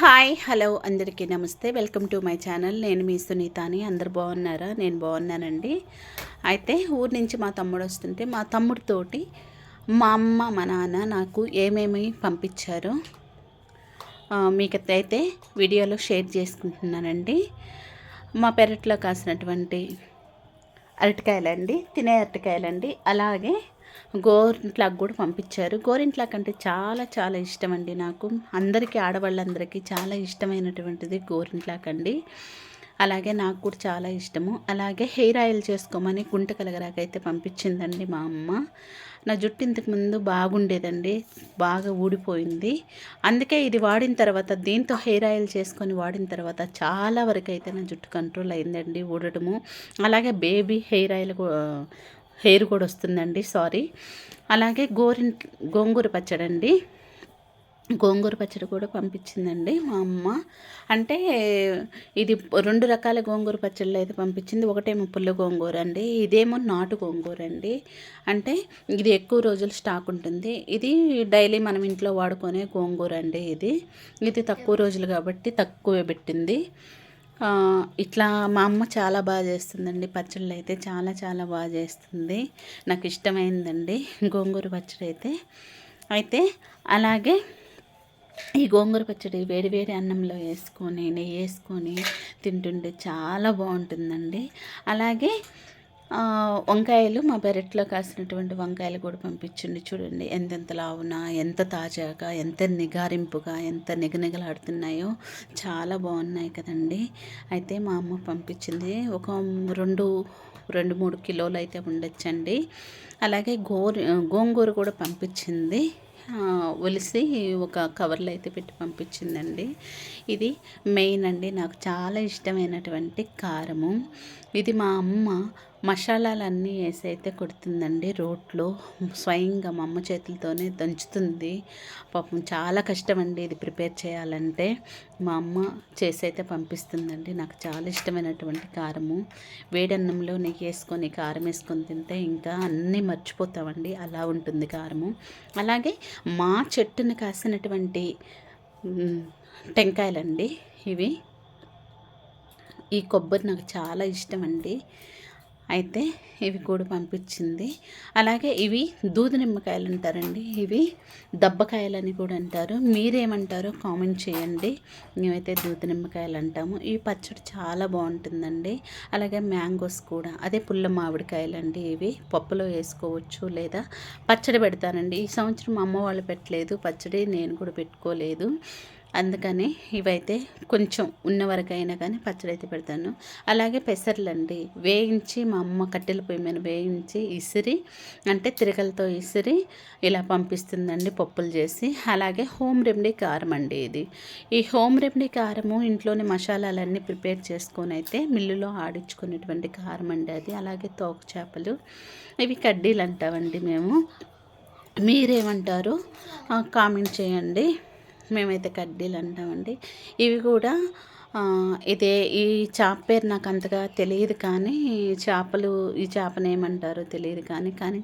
Hi hello అందరికీ నమస్తే. Welcome to my channel. నేను మీ సునీతాని. అందరు బాగున్నారా? నేను బాగున్నానండి. అయితే ఊరి నుంచి మా తమ్ముడు వస్తుంటే మా తమ్ముడితోటి మా అమ్మ మా నాన్న నాకు ఏమేమి పంపించారో మీకు అయితే వీడియోలో షేర్ చేసుకుంటున్నానండి. మా పెరట్లో కాసినటువంటి అరటికాయలండి తినే అరటికాయలండి. అలాగే గోరింట్లాకు కూడా పంపించారు. గోరింట్లాక్ అంటే చాలా చాలా ఇష్టం అండి నాకు. అందరికీ ఆడవాళ్ళందరికీ చాలా ఇష్టమైనటువంటిది గోరింట్లాక్ అండి. అలాగే నాకు కూడా చాలా ఇష్టము. అలాగే హెయిర్ ఆయిల్ చేసుకోమని గుంట కలగరాకైతే పంపించిందండి మా అమ్మ. నా జుట్టు ఇంతకు ముందు బాగుండేదండి. బాగా ఊడిపోయింది. అందుకే ఇది వాడిన తర్వాత దీంతో హెయిర్ ఆయిల్ చేసుకొని వాడిన తర్వాత చాలా వరకు అయితే నా జుట్టు కంట్రోల్ అయిందండి ఊడటము అలాగే బేబీ హెయిర్ ఆయిల్ హెయిర్ కూడా వస్తుందండి సారీ. అలాగే గోరిన్ గోంగూర పచ్చడి అండి గోంగూర పచ్చడి కూడా పంపించిందండి మా అమ్మ. అంటే ఇది రెండు రకాల గోంగూర పచ్చళ్ళు అయితే పంపించింది. ఒకటేమో పుల్ల గోంగూర అండి ఇదేమో నాటు గోంగూర అండి. అంటే ఇది ఎక్కువ రోజులు స్టాక్ ఉంటుంది. ఇది డైలీ మనం ఇంట్లో వాడుకునే గోంగూర అండి ఇది. ఇది తక్కువ రోజులు కాబట్టి తక్కువే పెట్టింది. ఇట్లా మా అమ్మ చాలా బాగా చేస్తుందండి. పచ్చళ్ళు అయితే చాలా చాలా బాగా చేస్తుంది. నాకు ఇష్టమైందండి గోంగూర పచ్చడి అయితే అయితే అలాగే ఈ గోంగూర పచ్చడి వేడి వేడి అన్నంలో వేసుకొని నెయ్యి వేసుకొని తింటుంటే చాలా బాగుంటుందండి. అలాగే వంకాయలు మా పెరట్లో కాసినటువంటి వంకాయలు కూడా పంపించండి చూడండి. ఎంతెంత లావునా ఎంత తాజాగా ఎంత నిగారింపుగా ఎంత నిగనిగలాడుతున్నాయో చాలా బాగున్నాయి కదండి. అయితే మా అమ్మ పంపించింది ఒక రెండు రెండు మూడు కిలోలు అయితే ఉండొచ్చండి. అలాగే గోరు గోంగూర కూడా పంపించింది. ఒలిసి ఒక కవర్లో అయితే పెట్టి పంపించిందండి. ఇది మెయిన్ అండి. నాకు చాలా ఇష్టమైనటువంటి కారము. ఇది మా అమ్మ మసాలాలన్నీ వేసి అయితే కొడుతుందండి రోట్లో. స్వయంగా మా అమ్మ చేతులతోనే దంచుతుంది. పాపం చాలా కష్టం అండి ఇది ప్రిపేర్ చేయాలంటే. మా అమ్మ చేసి అయితే పంపిస్తుందండి. నాకు చాలా ఇష్టమైనటువంటి కారము. వేడన్నంలో నెయ్యి వేసుకొని కారం వేసుకొని తింటే ఇంకా అన్నీ మర్చిపోతామండి. అలా ఉంటుంది కారము. అలాగే మా చెట్టును కాసినటువంటి టెంకాయలండి ఇవి. ఈ కొబ్బరి నాకు చాలా ఇష్టం అండి అయితే ఇవి కూడా పంపించింది. అలాగే ఇవి దూది నిమ్మకాయలు అంటారండి. ఇవి దబ్బకాయలు అని కూడా అంటారు. మీరేమంటారో కామెంట్ చేయండి. మేమైతే దూది నిమ్మకాయలు అంటాము. ఈ పచ్చడి చాలా బాగుంటుందండి. అలాగే మ్యాంగోస్ కూడా. అదే పుల్ల మామిడికాయలు అండి ఇవి. పప్పులో వేసుకోవచ్చు లేదా పచ్చడి పెడతానండి. ఈ సంవత్సరం అమ్మ వాళ్ళు పెట్టలేదు. పచ్చడి నేను కూడా పెట్టుకోలేదు. అందుకని ఇవైతే కొంచెం ఉన్న వరకైనా కానీ పచ్చడి అయితే పెడతాను. అలాగే పెసర్లండి వేయించి మా అమ్మ కట్టెల పొయ్యి మీద వేయించి ఇసిరి అంటే తిరగలతో ఇసిరి ఇలా పంపిస్తుందండి పప్పులు చేసి. అలాగే హోమ్ రెమెడీ కారం అండి ఇది. ఈ హోమ్ రెమెడీ కారము ఇంట్లోని మసాలాలన్నీ ప్రిపేర్ చేసుకొని అయితే మిల్లులో ఆడించుకునేటువంటి కారం అండి అది. అలాగే తోక చేపలు ఇవి కడ్డీలు అంటామండి మేము. మీరేమంటారు? కామెంట్ చేయండి. మేమైతే కడ్డీలు అంటామండి. ఇవి కూడా ఇదే ఈ చేప పేరు నాకు అంతగా తెలియదు కానీ చేపలు ఈ చేపను ఏమంటారో తెలియదు కానీ కానీ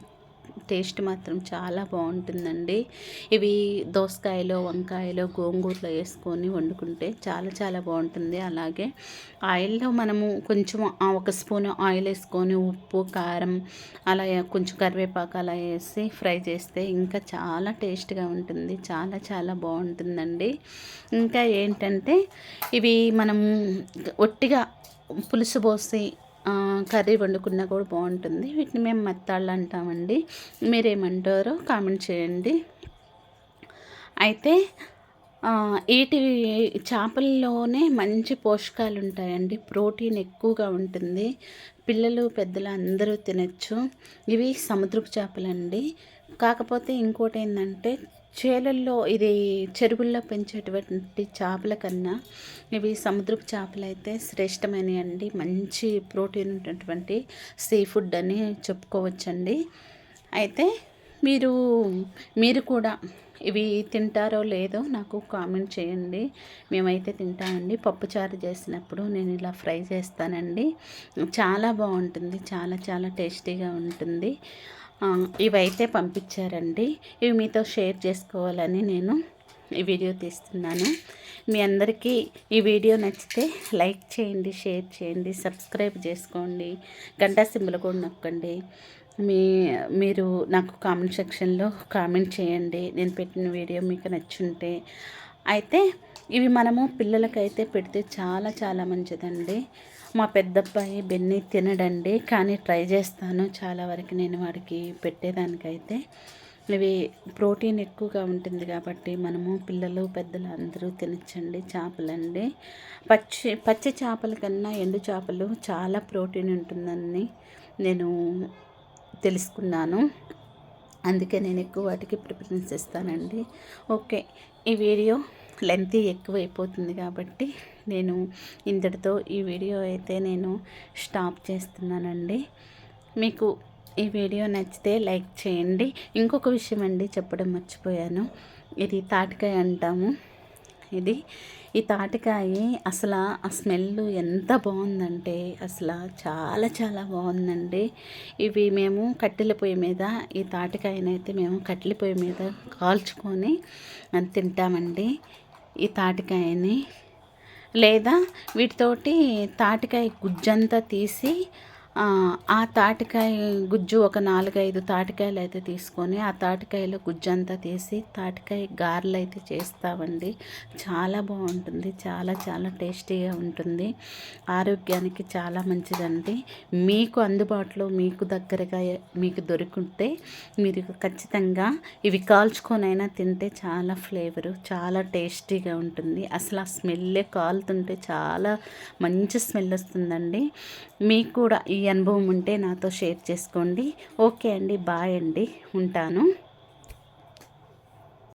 టేస్ట్ మాత్రం చాలా బాగుంటుందండి. ఇవి దోసకాయలో వంకాయలో గోంగూరలో వేసుకొని వండుకుంటే చాలా చాలా బాగుంటుంది. అలాగే ఆయిల్లో మనము కొంచెం ఆ ఒక స్పూన్ ఆయిల్ వేసుకొని ఉప్పు కారం అలా కొంచెం కరివేపాకు అలా వేసి ఫ్రై చేస్తే ఇంకా చాలా టేస్ట్గా ఉంటుంది. చాలా చాలా బాగుంటుందండి. ఇంకా ఏంటంటే ఇవి మనము ఒట్టిగా పులుసు పోసి కర్రీ వండుకున్నా కూడా బాగుంటుంది. వీటిని మేము మెత్తాళ్ళు అంటామండి. మీరేమంటారో కామెంట్ చేయండి. అయితే వీటి చేపల్లోనే మంచి పోషకాలు ఉంటాయండి. ప్రోటీన్ ఎక్కువగా ఉంటుంది. పిల్లలు పెద్దలు అందరూ తినచ్చు. ఇవి సముద్రపు చేపలండి. కాకపోతే ఇంకోటి ఏంటంటే చేలల్లో ఇది చెరువుల్లో పెంచేటువంటి చేపల కన్నా ఇవి సముద్రపు చేపలు అయితే శ్రేష్టమైనవి అండి. మంచి ప్రోటీన్ ఉన్నటువంటి సీ ఫుడ్ అని చెప్పుకోవచ్చండి. అయితే మీరు మీరు కూడా ఇవి తింటారో లేదో నాకు కామెంట్ చేయండి. మేమైతే తింటామండి. పప్పుచారు చేసినప్పుడు నేను ఇలా ఫ్రై చేస్తానండి. చాలా బాగుంటుంది. చాలా చాలా టేస్టీగా ఉంటుంది. ఇవైతే పంపించారండి. ఇవి మీతో షేర్ చేసుకోవాలని నేను ఈ వీడియో తీస్తున్నాను. మీ అందరికీ ఈ వీడియో నచ్చితే లైక్ చేయండి షేర్ చేయండి సబ్స్క్రైబ్ చేసుకోండి గంటా సింబల్ కూడా నొక్కండి. మీ మీరు నాకు కామెంట్ సెక్షన్లో కామెంట్ చేయండి. నేను పెట్టిన వీడియో మీకు నచ్చుంటే. అయితే ఇవి మనము పిల్లలకైతే పెడితే చాలా చాలా మంచిదండి. మా పెద్దబ్బాయి బెన్ని తినడండి కానీ ట్రై చేస్తాను. చాలా వరకు నేను వాడికి పెట్టేదానికైతే. ఇవి ప్రోటీన్ ఎక్కువగా ఉంటుంది కాబట్టి మనము పిల్లలు పెద్దలు అందరూ తినచ్చండి చేపలండి. పచ్చి పచ్చి చేపల కన్నా ఎండు చేపలు చాలా ప్రోటీన్ ఉంటుందని నేను తెలుసుకున్నాను. అందుకే నేను ఎక్కువ వాటికి ప్రిఫరెన్స్ ఇస్తానండి. ఓకే ఈ వీడియో లెంతీ ఎక్కువైపోతుంది కాబట్టి నేను ఇంతటితో ఈ వీడియో అయితే నేను స్టాప్ చేస్తున్నానండి. మీకు ఈ వీడియో నచ్చితే లైక్ చేయండి. ఇంకొక విషయం అండి చెప్పడం మర్చిపోయాను. ఇది తాటికాయ అంటాము. ఇది ఈ తాటికాయ అసలు ఆ స్మెల్ ఎంత బాగుందంటే అసలు చాలా చాలా బాగుందండి. ఇవి మేము కట్టెల పొయ్యి మీద ఈ తాటికాయనైతే మేము కట్టెల పొయ్యి మీద కాల్చుకొని తింటామండి. ఈ తాటికాయని లేదా వీటితోటి తాటికాయ గుజ్జంతా తీసి ఆ తాటికాయ గుజ్జు ఒక నాలుగైదు తాటికాయలు అయితే తీసుకొని ఆ తాటికాయలో గుజ్జు అంతా తీసి తాటికాయ గారెలు అయితే చేస్తామండి. చాలా బాగుంటుంది. చాలా చాలా టేస్టీగా ఉంటుంది. ఆరోగ్యానికి చాలా మంచిదండి. మీకు అందుబాటులో మీకు దగ్గరగా మీకు దొరుకుంటే మీరు ఖచ్చితంగా ఇవి కాల్చుకొనైనా తింటే చాలా ఫ్లేవరు చాలా టేస్టీగా ఉంటుంది. అసలు ఆ స్మెల్లే కాలుతుంటే చాలా మంచి స్మెల్ వస్తుందండి. మీకు కూడా ఈ అనుభవం ఉంటే నాతో షేర్ చేసుకోండి. ఓకే అండి బాయ్ అండి ఉంటాను.